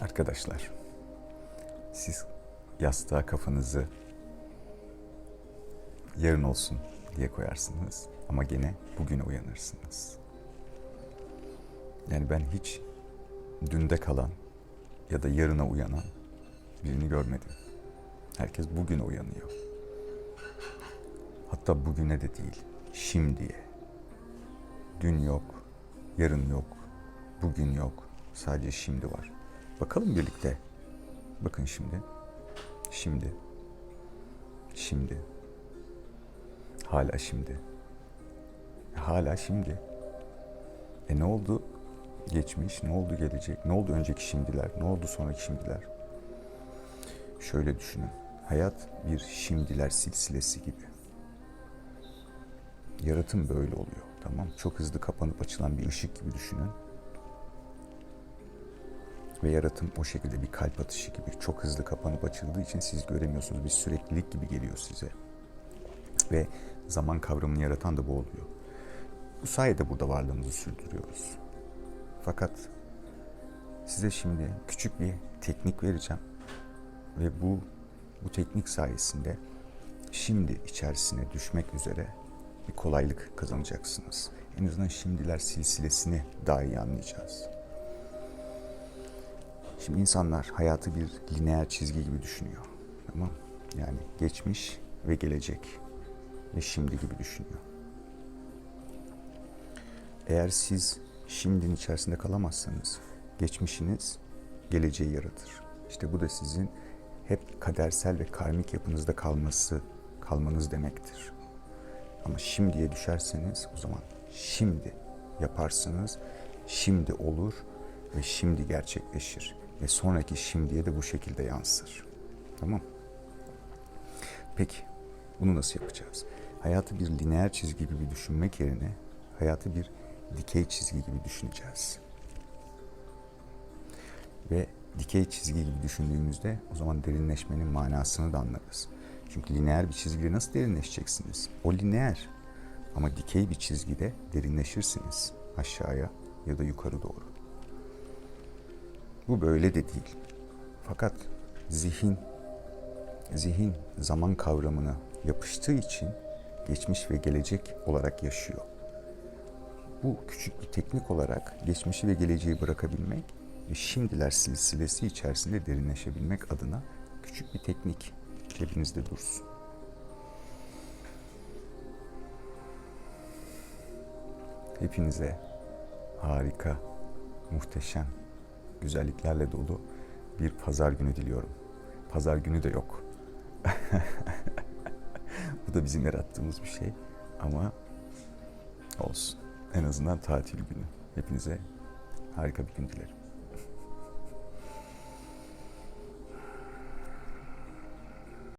Arkadaşlar, siz yastığa kafanızı yarın olsun diye koyarsınız ama gene bugüne uyanırsınız. Yani ben hiç dünde kalan ya da yarına uyanan birini görmedim. Herkes bugüne uyanıyor. Hatta bugüne de değil, şimdiye. Dün yok, yarın yok, bugün yok, sadece şimdi var. Bakalım birlikte. Bakın şimdi. Şimdi. Şimdi. Hala şimdi. Hala şimdi. E ne oldu geçmiş, ne oldu gelecek, ne oldu önceki şimdiler, ne oldu sonraki şimdiler? Şöyle düşünün. Hayat bir şimdiler silsilesi gibi. Yaratım böyle oluyor. Tamam Çok hızlı kapanıp açılan bir ışık gibi düşünün. Ve yaratım o şekilde bir kalp atışı gibi çok hızlı kapanıp açıldığı için siz göremiyorsunuz. Bir süreklilik gibi geliyor size. Ve zaman kavramını yaratan da bu oluyor. Bu sayede burada varlığımızı sürdürüyoruz. Fakat size şimdi küçük bir teknik vereceğim. Ve bu bu teknik sayesinde şimdi içerisine düşmek üzere bir kolaylık kazanacaksınız. En azından şimdiler silsilesini daha iyi anlayacağız. Şimdi insanlar hayatı bir lineer çizgi gibi düşünüyor. Tamam? Yani geçmiş ve gelecek ve şimdi gibi düşünüyor. Eğer siz şimdinin içerisinde kalamazsanız geçmişiniz geleceği yaratır. İşte bu da sizin hep kadersel ve karmik yapınızda kalması, kalmanız demektir. Ama şimdiye düşerseniz o zaman şimdi yaparsınız, şimdi olur ve şimdi gerçekleşir. Ve sonraki şimdiye de bu şekilde yansır. Tamam Peki bunu nasıl yapacağız? Hayatı bir lineer çizgi gibi düşünmek yerine hayatı bir dikey çizgi gibi düşüneceğiz. Ve dikey çizgi gibi düşündüğümüzde o zaman derinleşmenin manasını da anlarız. Çünkü lineer bir çizgide nasıl derinleşeceksiniz? O lineer ama dikey bir çizgide derinleşirsiniz aşağıya ya da yukarı doğru. Bu böyle de değil. Fakat zihin zihin zaman kavramına yapıştığı için geçmiş ve gelecek olarak yaşıyor. Bu küçük bir teknik olarak geçmişi ve geleceği bırakabilmek ve şimdiler silsilesi içerisinde derinleşebilmek adına küçük bir teknik cebinizde dursun. Hepinize harika, muhteşem, güzelliklerle dolu bir pazar günü diliyorum. Pazar günü de yok. Bu da bizim yarattığımız bir şey ama olsun. En azından tatil günü. Hepinize harika bir gün dilerim.